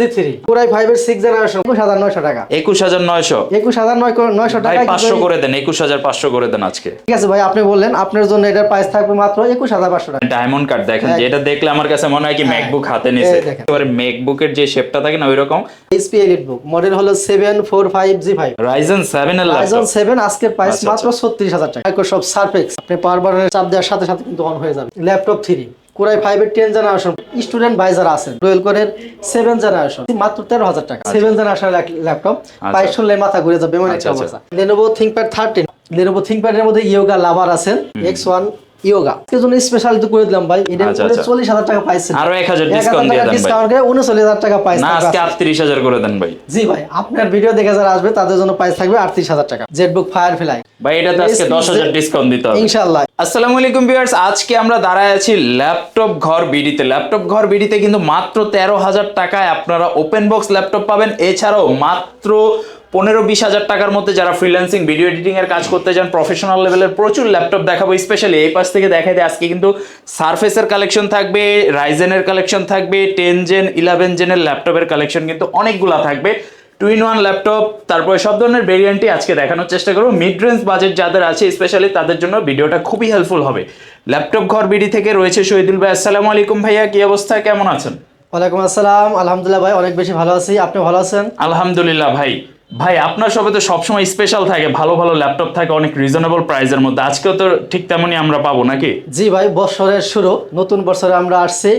জি three পুরাই ফাইভের six generation একুশ হাজার নয়শো টাকা। একুশ হাজার নয়শো। একুশ হাজার নয়শো টাকা পাঁচশো করে দেন একুশ হাজার পাঁচশো করে দেন আজকে। ঠিক আছে ভাই আপনি বললেন আপনার জন্য এটার প্রাইস থাকবে মাত্র একুশ হাজার পাঁচশো টাকা। ডায়মন্ড কার্ড দেখেন হ্যাঁ। যেটা দেখলে আমার কাছে মনে হয় কি ম্যাকবুক হাতে নিছে। এবারে ম্যাকবুকের যে শেপটা থাকে না ওই রকম এইচপি এলিট বুক মডেল হলো seven four five G five Ryzen seven এর রাইজন সেভেন আজকের প্রাইস মাত্র ছত্রিশ হাজার টাকা। মাইক্রোসফট সার্ফেক্স আপনি পাওয়ার বাটনের চাপ দেওয়ার সাথে সাথে কিন্তু অন হয়ে যাবে। ল্যাপটপ থ্রি কুরাই ফাইভের টেন জেনারেশন স্টুডেন্ট ভাই যারা আছেন রয়েল কোরের সেভেন জেনারেশন মাত্র তেরো হাজার টাকা। সেভেন জেনারেশন ল্যাপটপ বাইশ শুনলে মাথা ঘুরে যাবে মানে আচ্ছা, আচ্ছা। লেনোভো থিঙ্কপ্যাড থার্টিন লেনোভো থিঙ্কপ্যাডের মধ্যে ইয়োগা লাভার আছেন এক্স ওয়ান ইয়োগা। এর জন্য স্পেশাল করে দিলাম ভাই। এটা আচ্ছা, আচ্ছা। টাকা পাইছেন আরও 1000 discount দিয়ে দেন ভাই। ডিসকাউন্ট করে টাকা পাইছেন না আজকে করে দেন ভাই। জি ভাই আপনার ভিডিও দেখে যারা আসবে তাদের জন্য প্রাইস থাকবে আটত্রিশ হাজার টাকা। জেটবুক ফায়ার ফ্লাই ভাই এটাতে আজকে দশ হাজার ডিসকাউন্ট দিতে হবে। ইনশাল্লাহ আসসালামু আলাইকুম ভিউয়ার্স আজকে আমরা দাঁড়ায় আছি ল্যাপটপ ঘর বিডিতে। ল্যাপটপ ঘর বিডিতে কিন্তু মাত্র তেরো হাজার টাকায় আপনারা ওপেন বক্স ল্যাপটপ পাবেন। এছাড়াও মাত্র পনেরো বিশ হাজার টাকার মধ্যে যারা ফ্রিল্যান্সিং ভিডিও এডিটিং এর কাজ করতে চান প্রফেশনাল লেভেলের প্রচুর ল্যাপটপ দেখাবো স্পেশালি এই পাশ থেকে দেখাই দেয় আজকে কিন্তু সারফেসের কালেকশন থাকবে রাইজেনের কালেকশন থাকবে টেন জেন ইলেভেন জেনের ল্যাপটপের কালেকশন কিন্তু অনেকগুলা থাকবে। টু ইন ওয়ান ল্যাপটপ তারপরে সব ধরনের ভেরিয়েন্টই আজকে দেখানোর চেষ্টা করব। মিড রেঞ্জ বাজেট যাদের আছে স্পেশালি তাদের জন্য ভিডিওটা খুবই হেল্পফুল হবে। ল্যাপটপ ঘর বিডি থেকে রয়েছে শহীদুল ভাই আসসালামু আলাইকুম ভাইয়া কি অবস্থা কেমন আছেন? ওয়ালাইকুম আসসালাম আলহামদুলিল্লাহ ভাই অনেক বেশি ভালো আছি আপনি ভালো আছেন? আলহামদুলিল্লাহ ভাই। ভাই, আপনার সবে তো সবসময় স্পেশাল থাকে, ভালো ভালো ল্যাপটপ থাকে, অনেক রিজনেবল প্রাইসের মধ্যে। আজকেও তো ঠিক তেমনই আমরা পাবো, নাকি? জি ভাই, বছরের শুরু, নতুন বছরে আমরা আসছি।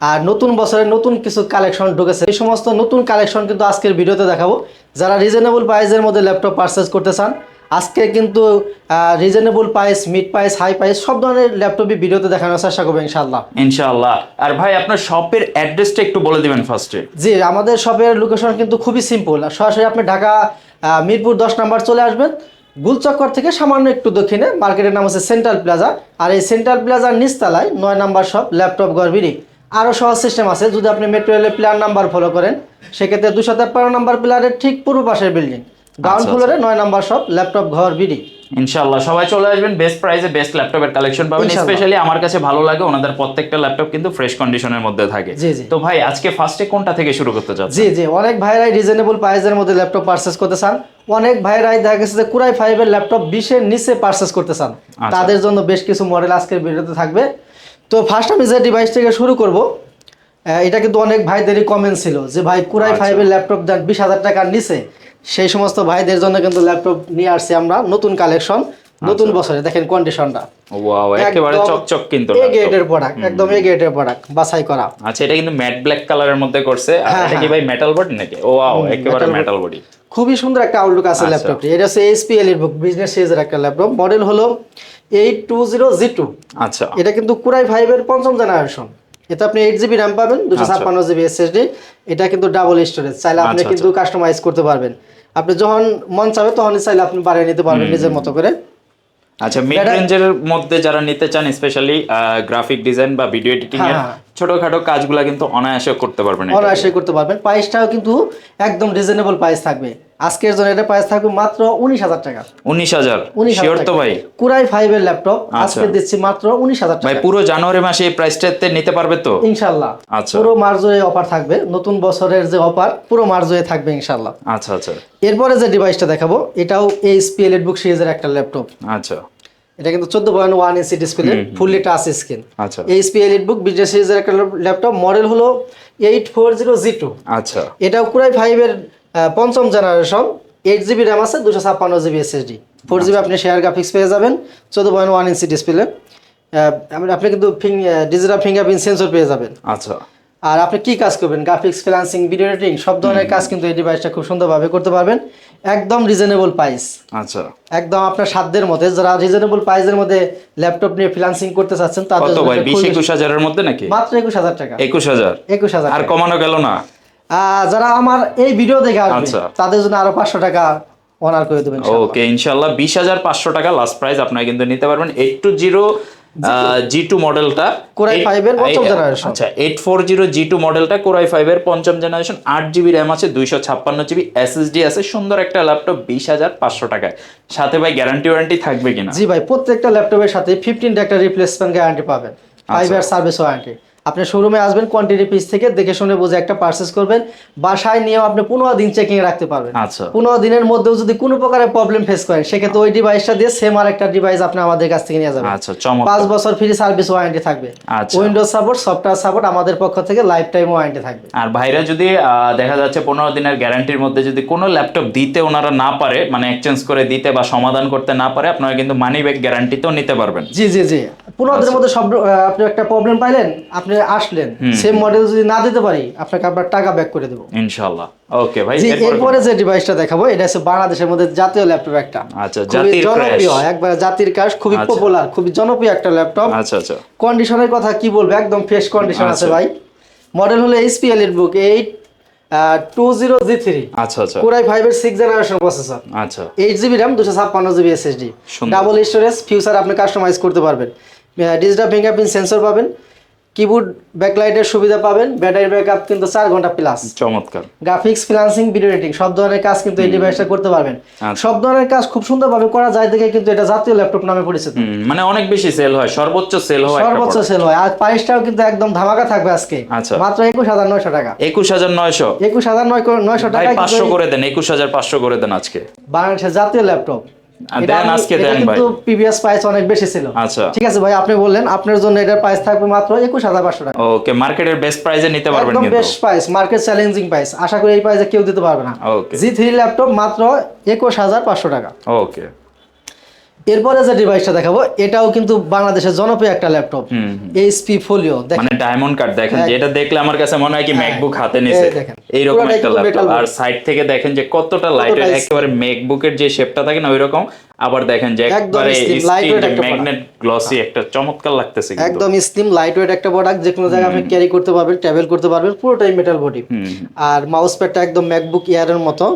আর নতুন বছরে নতুন কিছু কালেকশন ঢুকেছে। এই সমস্ত নতুন কালেকশন কিন্তু আজকের ভিডিওতে দেখাবো। যারা রিজনেবল প্রাইসের মধ্যে ল্যাপটপ পারচেস করতে চান আজকে কিন্তু reasonable price mid price high price সব ধরনের ল্যাপটপই ভিডিওতে দেখানোর চেষ্টা করব ইনশাল্লাহ ইনশাআল্লাহ। আর ভাই আপনার শপের অ্যাড্রেসটা একটু বলে দিবেন ফার্স্টে জি আমাদের শপের লোকেশন কিন্তু খুবই সিম্পল সরাসরি আপনি ঢাকা মিরপুর দশ নাম্বার চলে আসবেন। গুলচক্কর থেকে সামান্য একটু দক্ষিণে মার্কেটের নাম হচ্ছে সেন্ট্রাল প্লাজা আর এই সেন্ট্রাল প্লাজার নিচতলায় নয় নাম্বার শপ ল্যাপটপ গড়বিড়ি আরও সহজ সিস্টেম আছে যদি আপনি মেট্রো রেলের প্ল্যান নাম্বার ফলো করেন সেক্ষেত্রে দুশো তেপ্পান্ন নাম্বার প্লারের ঠিক পূর্ব পাশের বিল্ডিং আচ্ছা, ফ্লোরে নয় নাম্বার শপ ল্যাপটপ ঘর বিডি। ইনশাআল্লাহ সবাই চলে আসবেন বেস্ট প্রাইসে বেস্ট ল্যাপটপের কালেকশন পাবেন স্পেশালি আমার কাছে ভালো লাগে ওনাদের প্রত্যেকটা ল্যাপটপ কিন্তু ফ্রেশ কন্ডিশনের মধ্যে থাকে। তো ভাই আজকে ফার্স্টে কোনটা থেকে শুরু করতে চাচ্ছেন? জি জি অনেক ভাইরাই রিজনেবল প্রাইসের মধ্যে ল্যাপটপ করতে চান। অনেক ভাইরাই দেখা গেছে যে কুরাই ফাইভের ল্যাপটপ বিশের নিচে করতে চান। আচ্ছা। তাদের জন্য বেশ কিছু মডেল আজকের ভিডিওতে থাকবে। তো ফার্স্ট আমি যে ডিভাইস থেকে শুরু করব এটা কিন্তু অনেক ভাইদেরই কমেন্ট ছিল যে ভাই কুরাই আচ্ছা। ফাইভের ল্যাপটপ দেন বিশ হাজার টাকার নিচে। সেই সমস্ত ভাইদের জন্য কিন্তু ল্যাপটপ নিয়ে আসছি আমরা। নতুন কালেকশন নতুন বছরে দেখেন কন্ডিশনটা ওয়াও একেবারে চকচক কিন্তু এ। গ্রেডের প্রোডাক্ট একদম এ গ্রেডের প্রোডাক্ট বাছাই করা। আচ্ছা এটা কিন্তু ম্যাট ব্ল্যাক কালারের মধ্যে করছে। আর হ্যাঁ, এটা কি ভাই মেটাল বডি নাকি? ওয়াও একেবারে মেটাল বডি খুবই সুন্দর একটা আউটলুক আছে আচ্ছা। ল্যাপটপটি এটা হচ্ছে এইচপি এলিট বুক বিজনেস সিরিজের একটা ল্যাপটপ মডেল হলো eight two zero G two আচ্ছা। এটা কিন্তু কুরাই ফাইভের পঞ্চম জেনারেশন এটা আপনি এইট জিবি র্যাম পাবেন দুশো ছাপ্পান্ন জিবি এসএসডি এটা কিন্তু ডাবল স্টোরেজ চাইলে আপনি আচ্ছা, কিন্তু কাস্টমাইজ করতে পারবেন। আপনি যখন মন চাবে তখনই চাইলে আপনি বাড়িয়ে নিতে পারবেন নিজের মতো করে। আচ্ছা মিড রেঞ্জের মধ্যে যারা নিতে চান স্পেশালি গ্রাফিক ডিজাইন বা ভিডিও এডিটিং এর হ্যাঁ। ছোটখাটো কাজগুলো কিন্তু অনায়াসে করতে পারবেন অনায়াসে করতে পারবেন। প্রাইসটাও কিন্তু একদম রিজনেবল প্রাইস থাকবে। আজকের জন্য এটা প্রাইস থাকবে মাত্র উনিশ হাজার টাকা। উনিশ হাজার। উনিশ তো ভাই? কুরাই ফাইভের ল্যাপটপ আচ্ছা। আজকে দিচ্ছি মাত্র উনিশ হাজার টাকা। ভাই পুরো জানুয়ারি মাসে এই প্রাইসটাতে নিতে পারবে তো? ইনশাল্লাহ আচ্ছা। পুরো মার্জয়ে অফার থাকবে। নতুন বছরের যে অফার পুরো মার্জয়ে থাকবে ইনশাল্লাহ আচ্ছা আচ্ছা। এরপরে যে ডিভাইসটা দেখাবো এটাও এইচপি এলিট বুক সিরিজের একটা ল্যাপটপ আচ্ছা। এটা কিন্তু চোদ্দ point one inch display fully touch screen আচ্ছা। এইচপি এলিট বুক বিজনেস সিরিজের একটা ল্যাপটপ মডেল হলো eight four zero G two আচ্ছা। এটাও কুরাই ফাইভের পঞ্চম জেনারেশন এইট জিবি র্যাম আছে দুশো ছাপ্পান্ন জিবি এসএসডি ফোর জিবি আপনি শেয়ার গ্রাফিক্স পেয়ে যাবেন চোদ্দ পয়েন্ট ওয়ান ইঞ্চি ডিসপ্লে আপনি কিন্তু ডিজিটাল ফিঙ্গারপ্রিন্ট সেন্সর পেয়ে যাবেন। আচ্ছা। আর আপনি কি কাজ করবেন? গ্রাফিক্স ফ্রিল্যান্সিং ভিডিও এডিটিং সব ধরনের কাজ কিন্তু এই ডিভাইসটা খুব সুন্দরভাবে করতে পারবেন। একদম রিজনেবল প্রাইস আচ্ছা। একদম আপনার সাধ্যের মধ্যে যারা রিজনেবল প্রাইসের মধ্যে ল্যাপটপ নিয়ে ফ্রিল্যান্সিং করতে চাচ্ছেন তাদের কত ভাই? এটা বিশ খুবই- একুশ মধ্যে নাকি? মাত্র একুশ হাজার টাকা। একুশ হাজার? একুশ হাজার আর কমানো গেল না? যারা আমার এই ভিডিও দেখে আসবে আচ্ছা। তাদের জন্য আরও পাঁচশো টাকা অনার করে দেবেন ওকে ইনশাল্লাহ বিশ হাজার পাঁচশো টাকা লাস্ট প্রাইস আপনারা কিন্তু নিতে পারবেন। Eight two zero G. Two মডেলটা Core i5 এর পঞ্চম জেনারেশন আচ্ছা eight four zero G two মডেলটা কোরাই ফাইভ এর পঞ্চম জেনারেশন আট জিবি র্যাম আছে দুইশো ছাপ্পান্ন জিবি এসএসডি আছে সুন্দর একটা ল্যাপটপ বিশ হাজার পাঁচশো টাকায়। সাথে ভাই গ্যারান্টি ওয়ারেন্টি থাকবে কিনা? জি ভাই প্রত্যেকটা ল্যাপটপের সাথে ফিফটিন একটা রিপ্লেসমেন্ট গ্যারান্টি পাবেন। ফাইভ। ইয়ার সার্ভিস ওয়ারেন্টি আপনি শোরুমে আসবেন কোয়ান্টিটি পিস থেকে দেখে শুনে বুঝে একটা পারচেস করবেন বাসায় নিয়েও আপনি পনেরো দিন চেকিং রাখতে পারবেন। আচ্ছা। পনেরো দিনের মধ্যেও যদি কোনো প্রকারের প্রবলেম ফেস করেন সেক্ষেত্রে ওই ডিভাইসটা দিয়ে সেম আর একটা ডিভাইস আপনি আমাদের কাছ থেকে নিয়ে যাবেন। আচ্ছা পাঁচ বছর ফ্রি সার্ভিস ওয়ারেন্টি থাকবে। আচ্ছা। উইন্ডোজ সাপোর্ট সফটওয়্যার সাপোর্ট আমাদের পক্ষ থেকে লাইফ টাইম ওয়ারেন্টি থাকবে। আর ভাইরা যদি দেখা যাচ্ছে পনেরো দিনের গ্যারান্টির মধ্যে যদি কোনো ল্যাপটপ দিতে ওনারা না পারে মানে এক্সচেঞ্জ করে দিতে বা সমাধান করতে না পারে আপনারা কিন্তু মানি ব্যাক গ্যারান্টিতেও নিতে পারবেন। জি জি জি। পনেরো আচ্ছা। দিনের মধ্যে সব আপনি একটা প্রবলেম পাইলেন আপনি আসলেন সেম মডেল যদি না দিতে পারি আপনাকে আপনার টাকা ব্যাক করে দেবো। ইনশাল্লাহ ওকে ভাই এরপরে যে ডিভাইসটা দেখাবো এটা হচ্ছে বাংলাদেশের মধ্যে জাতীয় ল্যাপটপ একটা। আচ্ছা, জাতির জনপ্রিয় একবার জাতির কাজ খুবই আচ্ছা। পপুলার খুবই জনপ্রিয় একটা ল্যাপটপ। আচ্ছা আচ্ছা। কন্ডিশনের কথা কি বলব? একদম ফ্রেশ কন্ডিশন আছে আচ্ছা। ভাই। মডেল হলো HP elite book eight two zero G three আচ্ছা আচ্ছা। কোরাই ফাইভের সিক্স জেনারেশন প্রসেসর আচ্ছা। এইট জিবি র্যাম দুশো ছাপ্পান্ন GB SSD. Double storage future আপনি কাস্টমাইজ করতে পারবেন। ডিজিটাল ফিঙ্গারপ্রিন্ট সেন্সর পাবেন। কিবোর্ড ব্যাকলাইটের সুবিধা পাবেন ব্যাটারি ব্যাকআপ কিন্তু চার ঘণ্টা প্লাস চমৎকার। গ্রাফিক্স ফ্রিলান্সিং ভিডিও এডিটিং সব ধরনের কাজ কিন্তু এই ডিভাইসটা করতে পারবেন। আচ্ছা। সব ধরনের কাজ খুব সুন্দরভাবে করা যায় দেখে কিন্তু এটা জাতীয় ল্যাপটপ নামে পরিচিত। মানে অনেক বেশি সেল হয় সর্বোচ্চ সেল হয় সর্বোচ্চ সেল হয়। আর প্রাইসটাও কিন্তু একদম ধামাকা থাকবে আজকে। আচ্ছা। মাত্র একুশ হাজার নয়শো টাকা। একুশ হাজার নয়শো। একুশ হাজার নয় নয়শো ভাই টাকা পাঁচশো করে দেন একুশ হাজার পাঁচশো করে দেন আজকে। বাংলাদেশের জাতীয় ল্যাপটপ দেন আজকে দেন ভাই। কিন্তু প্রিভিয়াস প্রাইস অনেক বেশি ছিল। আচ্ছা। ঠিক আছে ভাই আপনি বললেন আপনার জন্য এটার প্রাইস থাকবে মাত্র একুশ হাজার পাঁচশো টাকা। ওকে মার্কেটের বেস্ট প্রাইসে নিতে পারবেন একদম best price market challenging price আশা করি এই প্রাইসে কেউ দিতে পারবে না। ওকে। জি থ্রি ল্যাপটপ মাত্র একুশ হাজার পাঁচশো টাকা। ওকে। এরপরে যে ডিভাইসটা দেখাবো এটাও কিন্তু বাংলাদেশের জনপ্রিয় একটা ল্যাপটপ এইচপি ফোলিও মানে ডায়মন্ড কার্ড দেখেন হ্যাঁ। যেটা দেখলে আমার কাছে মনে হয় কি। ম্যাকবুক হাতে নিছে। এইরকম একটা ল্যাপটপ আর সাইড থেকে দেখেন যে কতটা লাইট একেবারে ম্যাকবুকের যে শেপটা থাকে না ওইরকম। আবার দেখেন যে একবারে একটা ম্যাগনেট গ্লসি একটা চমৎকার লাগতেছে কিন্তু। একদম স্লিম লাইট ওয়েট একটা প্রোডাক্ট যে কোনো জায়গায় আপনি ক্যারি করতে পারবেন ট্রাভেল করতে পারবেন পুরোটাই মেটাল বডি আর মাউস প্যাডটা একদম ম্যাকবুক ইয়ারের মতো।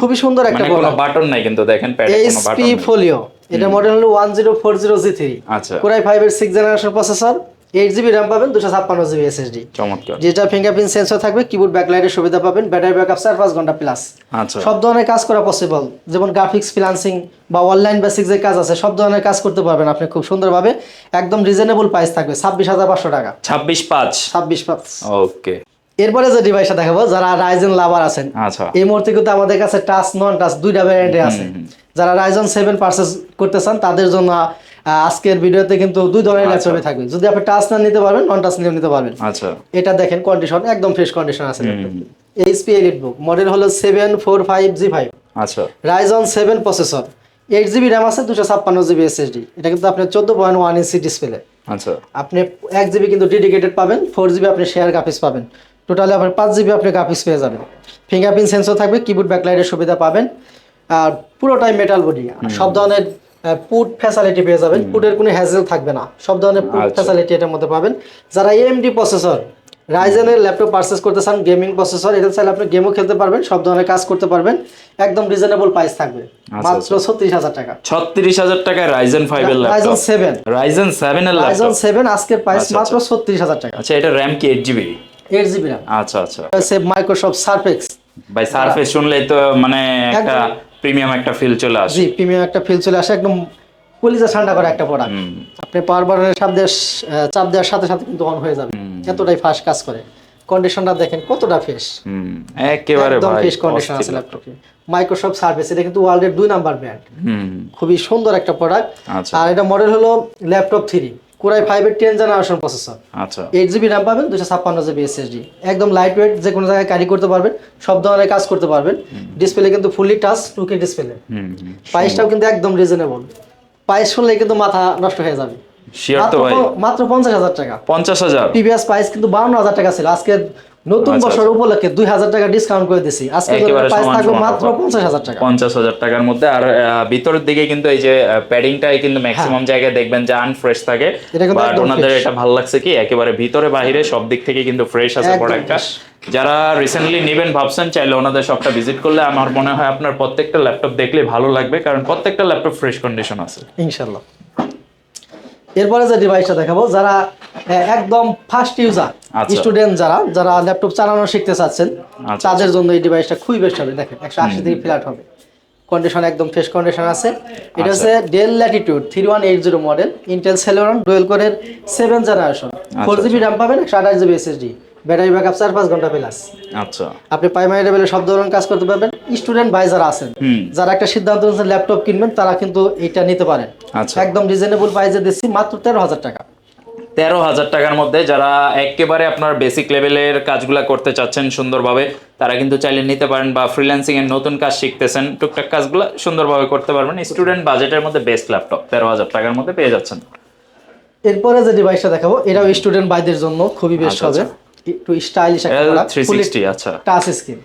খুবই সুন্দর একটা মানে কোনো প্রোডাক্ট বাটন নাই কিন্তু দেখেন প্যাডে কোনো এইচপি বাটন ফোলিও এটা মডেল হলো one zero four zero G three আচ্ছা। কোরাই ফাইভের six generation processor eight GB RAM পাবেন দুশো ছাপ্পান্ন জিবি এসএসডি চমৎকার। যেটা ফিঙ্গারপ্রিন্ট সেন্সর থাকবে কিবোর্ড ব্যাকলাইটের সুবিধা পাবেন ব্যাটারি ব্যাকআপ চার পাঁচ ঘণ্টা প্লাস আচ্ছা। সব ধরনের কাজ করা পসিবল যেমন গ্রাফিক্স ফ্রিলান্সিং বা অনলাইন বেসিক যে কাজ আছে সব ধরনের কাজ করতে পারবেন আপনি খুব সুন্দরভাবে। একদম রিজনেবল প্রাইস থাকবে ছাব্বিশ হাজার পাঁচশো টাকা। ছাব্বিশ পাঁচ। ছাব্বিশ পাঁচ। ওকে এরপরে যে ডিভাইসটা দেখাবো যারা রাইজেন লাভার আছেন আচ্ছা। এই মুহূর্তে কিন্তু আমাদের কাছে টাচ নন টাচ দুইটা ভ্যারিয়েন্টে আছে। যারা রাইজন সেভেন পার্সেস করতে চান তাদের জন্য আজকের ভিডিওতে কিন্তু দুই ধরনের আচ্ছা। ল্যাপটপে থাকবে। যদি আপনি টাচ না নিতে পারবেন নন টাচ নিতে পারবেন। আচ্ছা। এটা দেখেন কন্ডিশন একদম ফ্রেশ কন্ডিশন আছে এইচপি এলিট বুক মডেল হলো seven four five G five আচ্ছা। Ryzen seven processor eight GB RAM আছে দুশো ছাপ্পান্ন জিবি এসএসডি এটা কিন্তু আপনার চোদ্দ পয়েন্ট ওয়ান ইঞ্চি ডিসপ্লে আচ্ছা। আপনি এক জিবি কিন্তু ডেডিকেটেড পাবেন ফোর জিবি আপনি শেয়ার গ্রাফিক্স পাবেন। টোটালি আপনার পাঁচ জিবি আপনি গ্রাফিক্স পেয়ে যাবেন। ফিঙ্গারপ্রিন্ট সেন্সর থাকবে কিবোর্ড ব্যাকলাইটের সুবিধা পাবেন। আর পুরোটাই মেটাল বডি সব ধরনের পুট ফ্যাসিলিটি পেয়ে যাবেন। পুটের কোনো হ্যাজেল থাকবে না। সব ধরনের পুট আচ্ছা। ফ্যাসিলিটি এটার মধ্যে পাবেন। যারা এএমডি প্রসেসর রাইজেনের ল্যাপটপ পারচেস করতে চান গেমিং প্রসেসর এটা চাইলে আপনি গেমও খেলতে পারবেন সব ধরনের কাজ করতে পারবেন। একদম রিজনেবল প্রাইস থাকবে। আচ্ছা, মাত্র ছত্রিশ হাজার টাকা। ছত্রিশ হাজার টাকায় রাইজেন ফাইভ এর রাইজন সেভেন রাইজেন সেভেন এর রাইজন সেভেন আজকের প্রাইস আচ্ছা, মাত্র ছত্রিশ হাজার টাকা। আচ্ছা এটা র্যাম কি eight GB eight GB RAM আচ্ছা আচ্ছা। মাইক্রোসফট সার্ফেক্স ভাই সারফেস শুনলেই তো মানে একটা প্রিমিয়াম একটা ফিল চলে আসে। জি প্রিমিয়াম একটা ফিল চলে আসে একদম কলিজা ঠান্ডা করে একটা প্রোডাক্ট আপনি পাওয়ার বাটনের চাপ দেওয়ার চাপ দেওয়ার সাথে সাথে কিন্তু অন হয়ে যাবে। এতটাই ফাস্ট কাজ করে। কন্ডিশনটা দেখেন কতটা ফ্রেশ হুম একেবারে একদম ফ্রেশ কন্ডিশন আছে ল্যাপটপে মাইক্রোসফট সার্ভিস এটা কিন্তু ওয়ার্ল্ডের দুই নাম্বার ব্র্যান্ড খুবই সুন্দর একটা প্রোডাক্ট আচ্ছা। আর এটা মডেল হলো ল্যাপটপ থ্রি কোরাই ফাইভের টেন জেনারেশন প্রসেসর আচ্ছা। এইট জিবি র্যাম পাবেন দুশো ছাপ্পান্ন জিবি এসএসডি একদম লাইট ওয়েট যে কোনো জায়গায় ক্যারি করতে পারবেন সব ধরনের কাজ করতে পারবেন। ডিসপ্লে কিন্তু ফুললি টাচ টুকে ডিসপ্লে প্রাইসটাও কিন্তু একদম রিজনেবল প্রাইস শুনলে কিন্তু মাথা নষ্ট হয়ে যাবে। তো ভাই। মাত্র পঞ্চাশ হাজার টাকা। পঞ্চাশ হাজার? টিভিএস প্রাইস কিন্তু বাউন্ন হাজার টাকা ছিল। আজকে নতুন আচ্ছা, বছর উপলক্ষে দুই হাজার টাকা ডিসকাউন্ট করে দিছি। আজকে একেবারে প্রাইস থাকবে মাত্র পঞ্চাশ হাজার টাকা। পঞ্চাশ হাজার টাকার মধ্যে আর ভিতরের দিকে কিন্তু এই যে প্যাডিংটাই কিন্তু ম্যাক্সিমাম জায়গায় দেখবেন যে আনফ্রেশ থাকে। বাট ওনাদের এটা ভালো লাগছে কি? একেবারে ভিতরে বাহিরে সব দিক থেকে কিন্তু ফ্রেশ আছে প্রোডাক্টটা যারা রিসেন্টলি নেবেন ভাবছেন চাইলে ওনাদের শপটা ভিজিট করলে আমার মনে হয় আপনার প্রত্যেকটা ল্যাপটপ দেখলে ভালো লাগবে কারণ প্রত্যেকটা ল্যাপটপ ফ্রেশ কন্ডিশন আছে। ইনশাল্লাহ এরপরে যে ডিভাইসটা দেখাবো যারা একদম ফার্স্ট ইউজার আচ্ছা। স্টুডেন্ট যারা যারা ল্যাপটপ চালানো শিখতে চাচ্ছেন আচ্ছা। তাদের জন্য এই ডিভাইসটা খুবই বেস্ট হবে। দেখেন একশো আশি থেকে ফ্ল্যাট হবে। কন্ডিশন একদম ফ্রেশ কন্ডিশন আছে। এটা হচ্ছে Dell Latitude three one eight zero model Intel Celeron dual কোরের seven generation four GB RAM পাবেন একশো আঠাশ জিবি এসএসডি ব্যাটারি ব্যাকআপ চার পাঁচ ঘণ্টা প্লাস আচ্ছা। আপনি প্রাইমারি লেভেলে সব ধরনের কাজ করতে পারবেন। স্টুডেন্ট ভাই যারা আছেন যারা একটা সিদ্ধান্ত নিয়েছেন ল্যাপটপ কিনবেন তারা কিন্তু এটা নিতে পারেন। আচ্ছা। একদম রিজনেবল প্রাইসে দিচ্ছি মাত্র তেরো হাজার টাকা। তেরো হাজার টাকার মধ্যে যারা একেবারে আপনার বেসিক লেভেলের কাজগুলো করতে চাচ্ছেন সুন্দরভাবে তারা কিন্তু চাইলে নিতে পারেন বা ফ্রিল্যান্সিং এর নতুন কাজ শিখতেছেন টুকটাক কাজগুলো সুন্দরভাবে করতে পারবেন। স্টুডেন্ট বাজেটের মধ্যে বেস্ট ল্যাপটপ তেরো হাজার টাকার মধ্যে পেয়ে যাচ্ছেন। এরপরে যে ডিভাইসটা দেখাবো এটাও স্টুডেন্ট ভাইদের জন্য খুবই বেস্ট আচ্ছা, হবে। একটু স্টাইলিশ একটা আচ্ছা। টাচ স্ক্রিন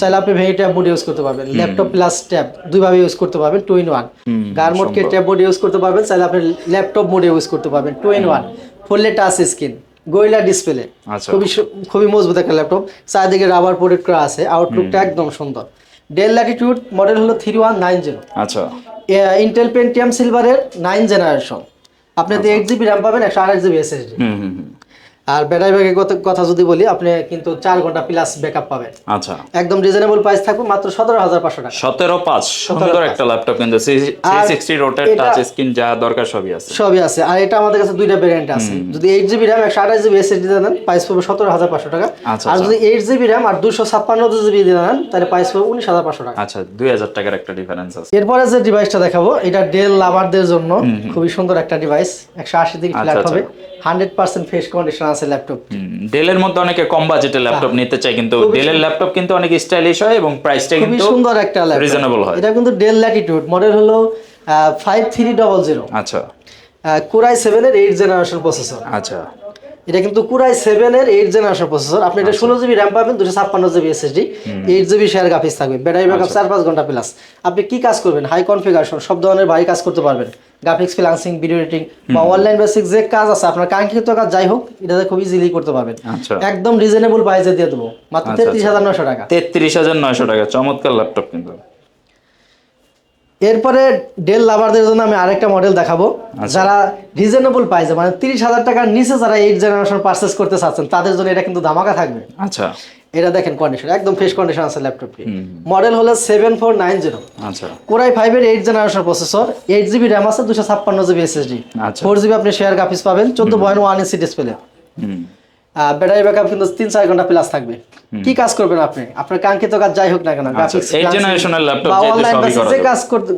চাইলে আপনি ভেরি ট্যাব মোড ইউজ করতে পারবেন। ল্যাপটপ প্লাস ট্যাব দুইভাবে ইউজ করতে পারবেন টু ইন ওয়ান গার মোডকে ট্যাব মোড ইউজ করতে পারবেন চাইলে আপনি ল্যাপটপ মোডে ইউজ করতে পারবেন two in one fully touch screen গোয়েলা display. খুবই খুবই মজবুত একটা ল্যাপটপ চারিদিকে রাবার প্রোটেক্ট করা আছে আউটলুকটা একদম সুন্দর ডেল ল্যাটিটিউড মডেল হলো থ্রি ওয়ান নাইন জিরো আচ্ছা ইন্টেল পেন্টিয়াম সিলভারের নাইন জেনারেশন আপনি। এইট জিবি র্যাম পাবেন একশো আঠাশ GB SSD hmm hmm hmm. আর ব্যাটারি ব্যাকের কথা যদি বলি আপনি কিন্তু চার ঘণ্টা প্লাস ব্যাকআপ পাবেন। আচ্ছা। একদম রিজনেবল প্রাইস থাকবে মাত্র সতেরো হাজার পাঁচশো টাকা। সতেরো পাঁচ সুন্দর একটা ল্যাপটপ কিন্তু সিক্সটি রোটের টাচ স্ক্রিন যা দরকার সবই আছে। সবই আছে। আর এটা আমাদের কাছে দুইটা ভ্যারিয়েন্ট আছে। যদি এইট জিবি র্যাম একশো আঠাশ জিবি এসএসডি দেন প্রাইস পড়বে সতেরো হাজার পাঁচশো টাকা। আচ্ছা, আর আচ্ছা। যদি এইট জিবি র্যাম আর দুশো ছাপ্পান্ন জিবি দেন তাহলে প্রাইস পড়বে উনিশ হাজার পাঁচশো টাকা। আচ্ছা দুই হাজার টাকার একটা ডিফারেন্স আছে। এরপরে যে ডিভাইসটা দেখাবো এটা ডেল লাভারদের জন্য খুবই সুন্দর একটা ডিভাইস একশো আশি দিকে ফ্ল্যাট আচ্ছা, হবে। হান্ড্রেড পার্সেন্ট ফ্রেশ কন্ডিশন আছে ল্যাপটপ ডেলের মধ্যে অনেকে কম বাজেটের ল্যাপটপ নিতে চায় কিন্তু ডেলের ল্যাপটপ কিন্তু অনেক স্টাইলিশ হয় এবং প্রাইসটা কিন্তু সুন্দর একটা ল্যাপটপ রিজনেবল হয়। এটা কিন্তু ডেল ল্যাটিটিউড মডেল হলো ফাইভ থ্রি ডবল জিরো আচ্ছা। কুরাই সেভেনের এইট জেনারেশন প্রসেসর আচ্ছা। এটা কিন্তু কুরাই সেভেনের এইট জেনারেশন প্রসেসর আপনি এটা ষোলো জিবি র্যাম পাবেন দুশো ছাপ্পান্ন GB SSD eight GB share graphics থাকবে। ব্যাটারি ব্যাকআপ চার পাঁচ ঘণ্টা প্লাস আপনি কি কাজ করবেন? হাই কনফিগারেশন সব ধরনের ভারী কাজ করতে পারবেন। গ্রাফিক্স ফ্রিলান্সিং ভিডিও এডিটিং বা অনলাইন বেসিক যে কাজ আছে আপনার কাঙ্ক্ষিত কাজ যাই হোক এটাতে খুব ইজিলি করতে পারবেন। আচ্ছা। একদম রিজনেবল প্রাইসে দিয়ে দেবো। মাত্র আচ্ছা, তেত্রিশ হাজার নয়শো টাকা। তেত্রিশ হাজার নয়শো টাকা। চমৎকার ল্যাপটপ কিন্তু। এরপরে ডেল লাভারদের জন্য আমি আরেকটা মডেল দেখাবো। আচ্ছা। যারা রিজনেবল প্রাইসে মানে তিরিশ হাজার টাকার নিচে যারা এইট জেনারেশন পারচেস করতে চাচ্ছেন তাদের জন্য এটা কিন্তু ধামাকা থাকবে। আচ্ছা। এটা দেখেন কন্ডিশন একদম ফ্রেশ কন্ডিশন আছে ল্যাপটপটি মডেল হলো সেভেন ফোর নাইন জিরো আচ্ছা। কোরাই ফাইভের eight generation processor eight GB RAM আছে দুশো ছাপ্পান্ন জিবি এসএসডি। ফোর জিবি আপনি শেয়ার গ্রাফিক্স পাবেন চোদ্দ point one inch display battery backup কিন্তু তিন চার ঘণ্টা প্লাস থাকবে। কি কাজ করবেন আপনি? আপনার কাঙ্ক্ষিত কাজ যাই হোক না কেন গ্রাফিক্স বা অনলাইন করা যে কাজ করতে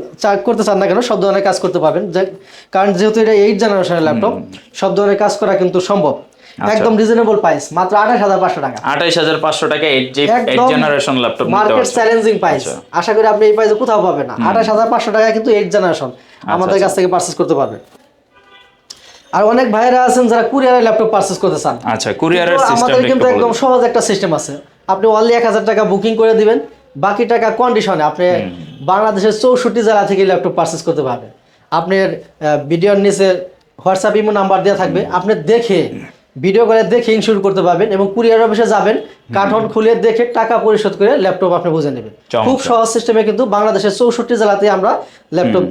করতে চান না কেন সব ধরনের কাজ করতে পারবেন। কারণ যেহেতু এটা এইট জেনারেশনের ল্যাপটপ সব ধরনের কাজ করা কিন্তু সম্ভব। আচ্ছা। একদম রিজনেবল প্রাইস মাত্র আঠাশ হাজার পাঁচশো টাকা। আঠাইশ হাজার পাঁচশো টাকা এইট জি এইট একদম generation laptop market challenging price আচ্ছা। আশা করি আপনি এই প্রাইসে কোথাও পাবেন না। আঠাশ হাজার পাঁচশো টাকা কিন্তু এইট জেনারেশন আমাদের আচ্ছা। কাছ থেকে পারচেস করতে পারবেন। আর অনেক ভাইরা আছেন যারা কুরিয়ারে ল্যাপটপ পারচেস করতে চান। আচ্ছা কুরিয়ারের কিন্তু আমাদের সিস্টেম কিন্তু একদম সহজ একটা সিস্টেম আছে। আপনি অনলি এক হাজার টাকা বুকিং করে দিবেন বাকি টাকা কন্ডিশনে আপনি বাংলাদেশের চৌষট্টি জেলা থেকে ল্যাপটপ পারচেস করতে পারবেন। আপনার ভিডিওর নিচে হোয়াটসঅ্যাপ ইমো নাম্বার দেওয়া থাকবে। আপনি দেখে ভিডিও করে দেখে ইনস্যুর করতে পারবেন এবং কুরিয়ার অফিসে যাবেন কার্টন খুলে দেখে টাকা পরিশোধ করে ল্যাপটপ আপনি বুঝে নেবেন। খুব সহজ সিস্টেমে কিন্তু বাংলাদেশের চৌষট্টি জেলাতে আমরা ল্যাপটপ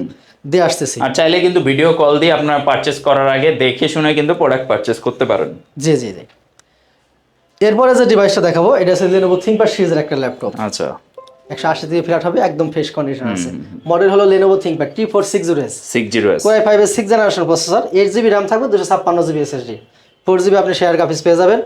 দিয়ে আসতেছি। আর চাইলে কিন্তু ভিডিও কল দিয়ে আপনারা পারচেস করার আগে দেখে শুনে কিন্তু প্রোডাক্ট পারচেস করতে পারেন। জি জি জি। এরপরে যে ডিভাইসটা দেখাবো এটা হচ্ছে লেনোভো থিঙ্কপ্যাড সিরিজের একটা ল্যাপটপ আচ্ছা। একশো আশি থেকে ফ্ল্যাট হবে একদম ফ্রেশ কন্ডিশন আছে। মডেল হলো Lenovo ThinkPad T four six zero S six zero S core i ফাইভের six generation processor eight GB RAM থাকবে দুশো ছাপ্পান্ন জিবি এসএসডি ফোর জিবি আপনি শেয়ার গ্রাফিক্স পেয়ে যাবেন।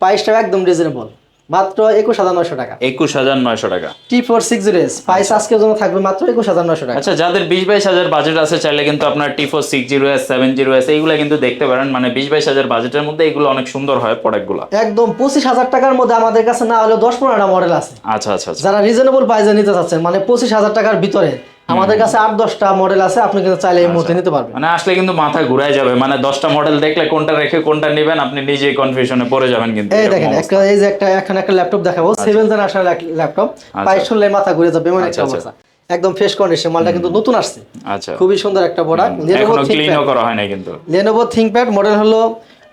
প্রাইসটা একদম রিজনেবল মাত্র একুশ হাজার নয়শো টাকা। একুশ হাজার নয়শো টাকা। T four six zero S price আজকের জন্য থাকবে মাত্র একুশ হাজার নয়শো টাকা। আচ্ছা যাদের বিশ বাইশ হাজার বাজেট আছে চাইলে কিন্তু আপনার T four six zero S seven zero S এইগুলো কিন্তু দেখতে পারেন। মানে বিশ বাইশ হাজার বাজেটের মধ্যে এগুলো অনেক সুন্দর হয় প্রোডাক্টগুলো একদম পঁচিশ হাজার টাকার মধ্যে আমাদের কাছে না হলেও দশ পনেরোটা মডেল আছে। আচ্ছা আচ্ছা আচ্ছা। যারা রিজনেবল প্রাইসে নিতে চাচ্ছেন মানে পঁচিশ হাজার টাকার ভিতরে আমাদের কাছে আট দশটা মডেল আছে আপনি কিন্তু চাইলে এই মুহূর্তে নিতে পারবেন। মানে আসলে কিন্তু মাথা ঘুরাই যাবে। মানে দশটা মডেল দেখলে কোনটা রেখে কোনটা নেবেন আপনি নিজেই কনফিউশনে পড়ে যাবেন কিন্তু এই দেখেন একটা এই যে একটা এখন একটা ল্যাপটপ দেখাবো। সেভেন জেনারেশন ল্যাপটপ প্রাইস শুনলে মাথা ঘুরে যাবে এমন একটা আচ্ছা, আচ্ছা। অবস্থা। একদম ফ্রেশ কন্ডিশন মালটা কিন্তু নতুন আসছে। আচ্ছা। খুবই সুন্দর একটা প্রোডাক্ট লেনোভো থিংকপ্যাড করা হয় না কিন্তু। লেনোভো থিংকপ্যাড মডেল হলো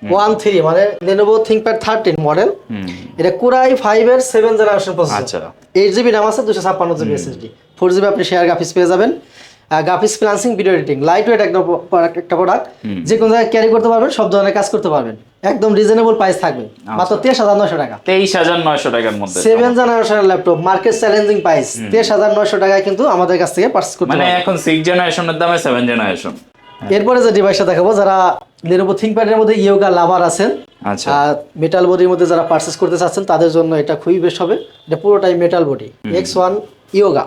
ওয়ান থ্রি মানে লেনোভো থিংকপ্যাড থার্টিন মডেল এটা কুরাই ফাইভ এর সেভেন জেনারেশন প্রসেসর আচ্ছা। এইট জিবি র্যাম আছে দুশো ছাপ্পান্ন জিবি এসএসডি ফোর জিবি আপনি শেয়ার গ্রাফিক্স পেয়ে যাবেন। Graphics freelancing video editing light weight একটা একটা প্রোডাক্ট যে কোনো জায়গায় ক্যারি করতে পারবেন সব ধরনের কাজ করতে পারবেন। একদম রিজনেবল প্রাইস থাকবে। আচ্ছা। মাত্র তেইশ হাজার নয়শো টাকা। তেইশ হাজার নয়শো টাকার মধ্যে। সেভেন জেনারেশনের ল্যাপটপ মার্কেট চ্যালেঞ্জিং প্রাইস তেইশ হাজার নয়শো টাকায় কিন্তু আমাদের কাছ থেকে পার্চেস করতে মানে এখন সিক্স জেনারেশনের দামে সেভেন জেনারেশন এরপরে যে ডিভাইসটা দেখাবো যারা লেনোভো থিঙ্কপ্যাডের মধ্যে ইয়োগা লাভার আছেন আচ্ছা। আর মেটাল বডির মধ্যে যারা পার্চেস করতে চাচ্ছেন তাদের জন্য এটা খুবই বেশ হবে। এটা পুরোটাই metal body X one Yoga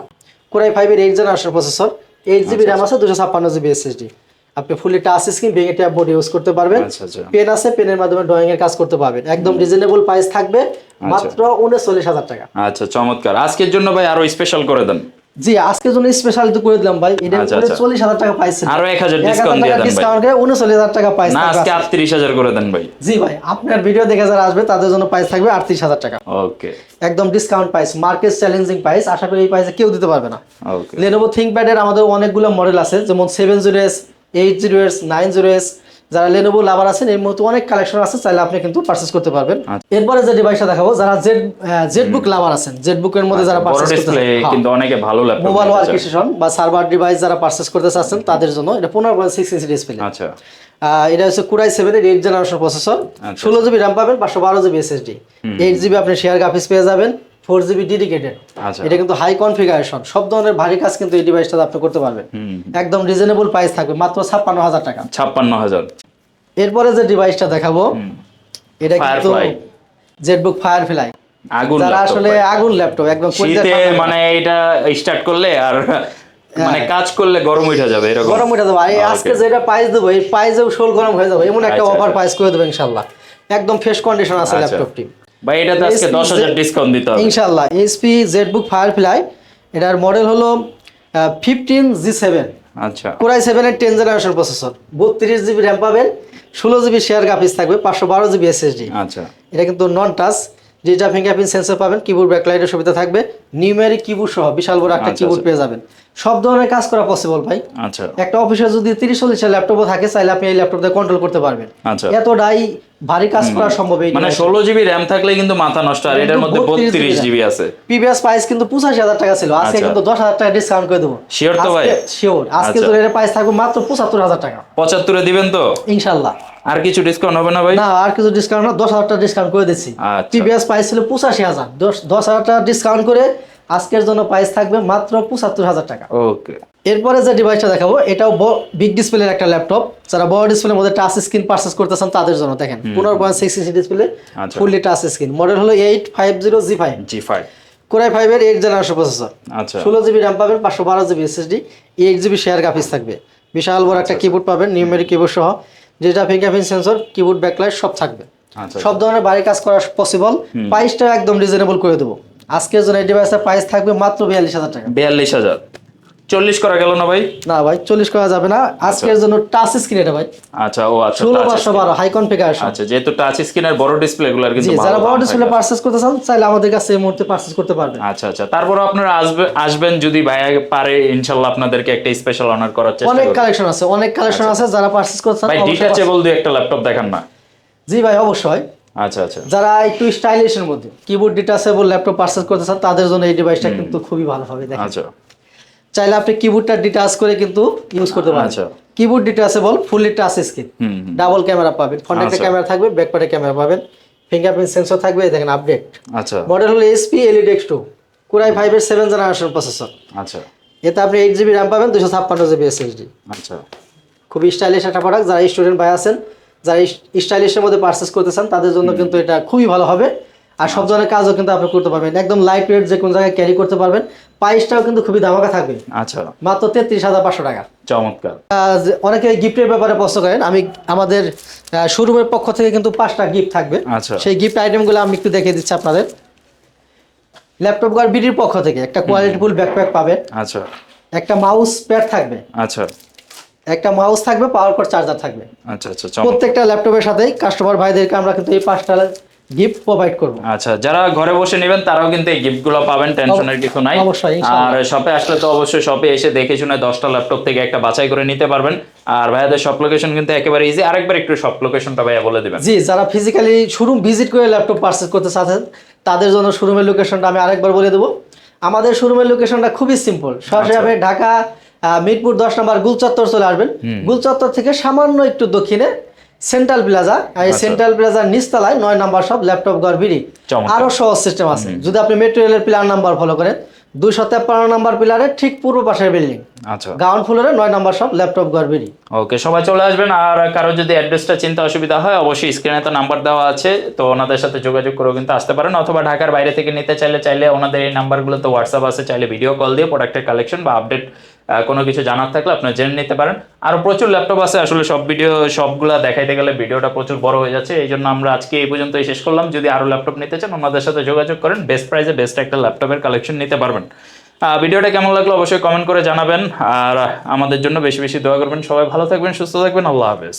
core i ফাইভের এইট জেনারেশন প্রসেসর এইট আচ্ছা, জিবি র্যাম আছে দুশো ছাপ্পান্ন জিবি এসএসডি আপনি ফুলি টাচ স্ক্রিন ভেঙে ট্যাব বডি ইউজ করতে পারবেন। আচ্ছা আচ্ছা। পেন আছে পেনের মাধ্যমে ড্রয়িং এর কাজ করতে পারবেন। একদম রিজনেবল প্রাইস থাকবে মাত্র উনচল্লিশ হাজার টাকা। আচ্ছা চমৎকার। আজকের জন্য ভাই আরও স্পেশাল করে দেন। জি আজকে জন্য স্পেশাল তো করে দিলাম ভাই। এটা আচ্ছা, করে আচ্ছা। 40000 টাকা পাইছে আরও 1000 ডিসকাউন্ট দিয়ে দেন ভাই। ডিসকাউন্ট করে টাকা না আজকে করে দেন ভাই। জি ভাই আপনার ভিডিও দেখে যারা আসবে তাদের জন্য প্রাইস থাকবে 38000 টাকা। ওকে। একদম discount price market challenging price আশা করি এই প্রাইসে কেউ দিতে পারবে না। ওকে। Lenovo ThinkPad এর আমাদের অনেকগুলো মডেল আছে যেমন 70s 80s 90s যারা লেনোভো লাভার আছেন এর মতো অনেক কালেকশন আছে চাইলে আপনি কিন্তু পারচেস করতে পারবেন। আচ্ছা। এরপরে যে ডিভাইসটা দেখাবো যারা জেড জেড বুক লাভার আছেন জেড বুকের মধ্যে যারা আচ্ছা, পারচেস করতে ডিসপ্লে কিন্তু অনেকে ভালো ল্যাপটপ মোবাইল ওয়ার্কেশন বা সার্ভার ডিভাইস যারা পারচেস করতে চাচ্ছেন তাদের জন্য এটা পনেরো পয়েন্ট সিক্স ইঞ্চি ডিসপ্লে আচ্ছা। এটা হচ্ছে কুড়াই সেভেনের এইট জেনারেশন প্রসেসর আচ্ছা। ষোলো জিবি র্যাম পাবেন পাঁচশো বারো জিবি এসএসডি এইট জিবি আপনি শেয়ার গ্রাফিক্স পেয়ে যাবেন। ফোর জিবি ডেডিকেটেড আচ্ছা। এটা কিন্তু হাই কনফিগারেশন সব ধরনের ভারী কাজ কিন্তু এই ডিভাইসটাতে আপনি করতে পারবেন। একদম রিজনেবল প্রাইস থাকবে মাত্র ছাপ্পান্ন হাজার টাকা। ছাপ্পান্ন হাজার। এরপরে যে ডিভাইসটা দেখাবো এটা কিন্তু। জেটবুক ফায়ারফ্লাই আগুন যারা আসলে আগুন ল্যাপটপ একদম শীতে মানে এটা স্টার্ট করলে আর মানে কাজ করলে গরম উঠে যাবে এরকম। গরম উঠে আর এই আজকে যেটা প্রাইস দেবো এই প্রাইসেও শোল গরম হয়ে যাবে। এমন একটা আচ্ছা, অফার আচ্ছা। প্রাইস করে দেবো ইনশাল্লাহ। একদম ফ্রেশ কন্ডিশন আছে আচ্ছা। ল্যাপটপটি ভাই এটা তো আজকে SP দশ হাজার ডিসকাউন্ট দিতে হবে। ইনশাল্লাহ জেড বুক ফায়ারফ্লাই এটার মডেল হলো ফিফটিন জি সেভেন আচ্ছা। কোরাই সেভেনের টেন জেনারেশন প্রসেসর বত্রিশ জিবি র্যাম পাবেন ষোলো জিবি শেয়ার গ্রাফিক্স থাকবে পাঁচশো বারো জিবি এসএসডি আচ্ছা। এটা কিন্তু non touch digital fingerprint sensor পাবেন কিবোর্ড ব্যাকলাইটের সুবিধা থাকবে। নিউমেরিক কিবোর্ড সহ বিশাল বড় একটা আচ্ছা, কিবোর্ড আচ্ছা। পেয়ে যাবেন। সব ধরনের কাজ করা পসিবল ভাই। আচ্ছা। একটা অফিসে যদি তিরিশ চল্লিশের ল্যাপটপও থাকে চাইলে আপনি এই ল্যাপটপ দিয়ে কন্ট্রোল করতে পারবেন। আচ্ছা। এতটাই ভারী কাজ করা সম্ভব এই মানে ষোলো জিবি র্যাম থাকলে কিন্তু মাথা নষ্ট আর এটার মধ্যে 32 বত্রিশ জিবি আছে। প্রিভিয়াস প্রাইস কিন্তু পঁচাশি হাজার টাকা ছিল। আজকে আচ্ছা। কিন্তু দশ হাজার টাকা ডিসকাউন্ট করে দেবো। Sure তো ভাই? শিওর আজকে আচ্ছা। তো এর প্রাইস থাকবে মাত্র পঁচাত্তর হাজার টাকা। পঁচাত্তরে দিবেন তো? ইনশাল্লাহ। আর কিছু ডিসকাউন্ট হবে না ভাই? না আর কিছু ডিসকাউন্ট না দশ হাজার টাকা ডিসকাউন্ট করে দিচ্ছি। আচ্ছা। প্রিভিয়াস প্রাইস ছিল পঁচাশি হাজার। দশ হাজার টাকা ডিসকাউন্ট করে আজকের জন্য প্রাইস থাকবে মাত্র পঁচাত্তর হাজার টাকা। ওকে এরপরে যে ডিভাইসটা দেখাবো এটাও বিগ ডিসপ্লের একটা ল্যাপটপ যারা বড় ডিসপ্লের মধ্যে টাচ স্ক্রিন পারচেস করতে চান তাদের জন্য দেখেন পনেরো পয়েন্ট সিক্স ইঞ্চি ডিসপ্লে আচ্ছা। ফুললি টাচ স্ক্রিন মডেল হলো eight five zero G five G five core i ফাইভের এইট জেনারেশন প্রসেসর আচ্ছা। ষোলো জিবি র্যাম পাবেন পাঁচশো বারো GB SSD eight GB share graphics থাকবে। বিশাল বড় একটা কিবোর্ড পাবেন নিউমেরিক কিবোর্ড সহ। যেটা ফিঙ্গারপ্রিন্ট সেন্সর কিবোর্ড ব্যাকলাইট সব থাকবে। আচ্ছা সব ধরনের বাড়ির কাজ করা পসিবল প্রাইসটা একদম রিজনেবল করে দেবো। আজকের জন্য এই ডিভাইসের প্রাইস থাকবে মাত্র বিয়াল্লিশ হাজার টাকা। বিয়াল্লিশ হাজার। চল্লিশ করা গেল না ভাই? না ভাই চল্লিশ করা যাবে না। আজকের জন্য টাচ স্ক্রিন এটা ভাই। আচ্ছা ও আচ্ছা ষোলো পাঁচশো বারো হাই কনফিগারেশন আচ্ছা যেহেতু টাচ স্ক্রিনের বড় ডিসপ্লে গুলার জি কিন্তু যারা বড় ডিসপ্লে। করতে চান চাইলে আমাদের কাছে এই মুহূর্তে করতে পারবেন। আচ্ছা আচ্ছা তারপর আপনারা আসবে আসবেন যদি ভাই পারে আপনাদেরকে একটা স্পেশাল অনার করার চেষ্টা অনেক কালেকশন আছে অনেক কালেকশন আছে যারা পারচেস করতে চান ভাই ডিটাচেবল দিয়ে একটা ল্যাপটপ দেখান না। জি ভাই অবশ্যই। আচ্ছা আচ্ছা। যারা একটু স্টাইলিশের মধ্যে কিবোর্ড ডিটাচেবল ল্যাপটপ পারচেস করতে চান তাদের জন্য এই ডিভাইসটা কিন্তু খুবই ভালো হবে দেখেন। আচ্ছা। চাইলে আপনি কিবোর্ডটা ডিটাচ করে কিন্তু ইউজ করতে পারেন। Keyboard detachable fully touch screen. Double camera পাবেন। ফ্রন্ট একটা আচ্ছা। ক্যামেরা থাকবে ব্যাক পার্টে ক্যামেরা পাবেন। ফিঙ্গারপ্রিন্ট সেন্সর থাকবে দেখেন আপডেট আচ্ছা। মডেল হলো SP LED X two core i ফাইভের সেভেন জেনারেশন প্রসেসর আচ্ছা। এতে আপনি এইট জিবি র্যাম পাবেন দুশো ছাপ্পান্ন জিবি এসএসডি আচ্ছা। খুবই স্টাইলিশ একটা প্রোডাক্ট যারা স্টুডেন্ট ভাই আছেন যারা স্টাইলিশের মধ্যে পারচেস করতে চান তাদের জন্য কিন্তু এটা খুবই ভালো হবে। আর সব ধরনের কাজও কিন্তু আপনি করতে পারবেন। একদম লাইট ওয়েট যে কোনো জায়গায় ক্যারি করতে পারবেন। প্রাইসটাও কিন্তু খুবই ধামাকা থাকবে। আচ্ছা। মাত্র তেত্রিশ হাজার পাঁচশো টাকা। চমৎকার। অনেকে গিফটের ব্যাপারে প্রশ্ন করেন। আমি আমাদের শোরুমের পক্ষ থেকে কিন্তু পাঁচটা গিফট থাকবে। আচ্ছা। সেই গিফট আইটেমগুলো আমি একটু দেখিয়ে দিচ্ছি আপনাদের। ল্যাপটপ গার বিডির পক্ষ থেকে একটা কোয়ালিটিফুল ব্যাকপ্যাক পাবেন। আচ্ছা। একটা মাউস প্যাড থাকবে। আচ্ছা। একটা মাউস থাকবে পাওয়ার কর চার্জার থাকবে। আচ্ছা আচ্ছা প্রত্যেকটা ল্যাপটপের সাথেই কাস্টমার ভাইদেরকে আমরা কিন্তু এই পাঁচটা গিফট প্রোভাইড করব। আচ্ছা যারা ঘরে বসে নেবেন তারাও কিন্তু এই গিফটগুলো পাবেন টেনশনের কিছু নাই। অবশ্যই, আর শপে আসলে তো অবশ্যই শপে এসে দেখে শুনে দশটা ল্যাপটপ থেকে একটা বাছাই করে নিতে পারবেন। আর ভাইয়াদের শপ লোকেশন কিন্তু একেবারে ইজি আরেকবার একটু শপ লোকেশনটা ভাইয়া বলে দিবেন। জি যারা ফিজিক্যালি শোরুম ভিজিট করে ল্যাপটপ পারচেস করতে চাচ্ছেন তাদের জন্য শোরুমের লোকেশনটা আমি আরেকবার বলে দেবো। আমাদের শোরুমের লোকেশনটা খুবই সিম্পল সরাসরি আপনি ঢাকা মিরপুর দশ নম্বর গুলচত্বর চলে আসবেন। গুলচত্বর থেকে সামান্য একটু দক্ষিণে সেন্ট্রাল প্লাজা এই আচ্ছা। সেন্ট্রাল প্লাজার নিচতলায় নয় নাম্বার সব ল্যাপটপ ঘর বিড়ি। চমৎকার। আরও সহজ সিস্টেম আছে। যদি আপনি মেটেরিয়ালের প্ল্যান নাম্বার ফলো করেন দুইশো তেপ্পান্ন নাম্বার পিলারের ঠিক পূর্ব পাশের বিল্ডিং আচ্ছা। গ্রাউন্ড ফ্লোরে নয় নাম্বার সব ল্যাপটপ ঘর বিড়ি। ওকে সবাই চলে আসবেন। আর কারও যদি অ্যাড্রেসটা চিন্তা অসুবিধা হয় অবশ্যই স্ক্রিনে তো নাম্বার দেওয়া আছে তো ওনাদের সাথে যোগাযোগ করেও কিন্তু আসতে পারেন। অথবা ঢাকার বাইরে থেকে নিতে চাইলে চাইলে ওনাদের এই নাম্বারগুলো তো হোয়াটসঅ্যাপ আছে চাইলে ভিডিও কল দিয়ে প্রোডাক্টের কালেকশন বা আপডেট কোনো কিছু জানার থাকলে আপনারা জেনে নিতে পারেন। আরও প্রচুর ল্যাপটপ আছে, আসলে সব ভিডিও, সবগুলা দেখাইতে গেলে ভিডিওটা প্রচুর বড় হয়ে যাচ্ছে, এই জন্য আমরা আজকে এই পর্যন্তই শেষ করলাম। যদি আরও ল্যাপটপ নিতে চান, ওনাদের সাথে যোগাযোগ করেন, বেস্ট প্রাইসে বেস্ট একটা ল্যাপটপের কালেকশন নিতে পারবেন। ভিডিওটা কেমন লাগল অবশ্যই কমেন্ট করে জানাবেন, আর আমাদের জন্য বেশি বেশি দোয়া করবেন। সবাই ভালো থাকবেন, সুস্থ থাকবেন, আল্লাহ হাফেজ।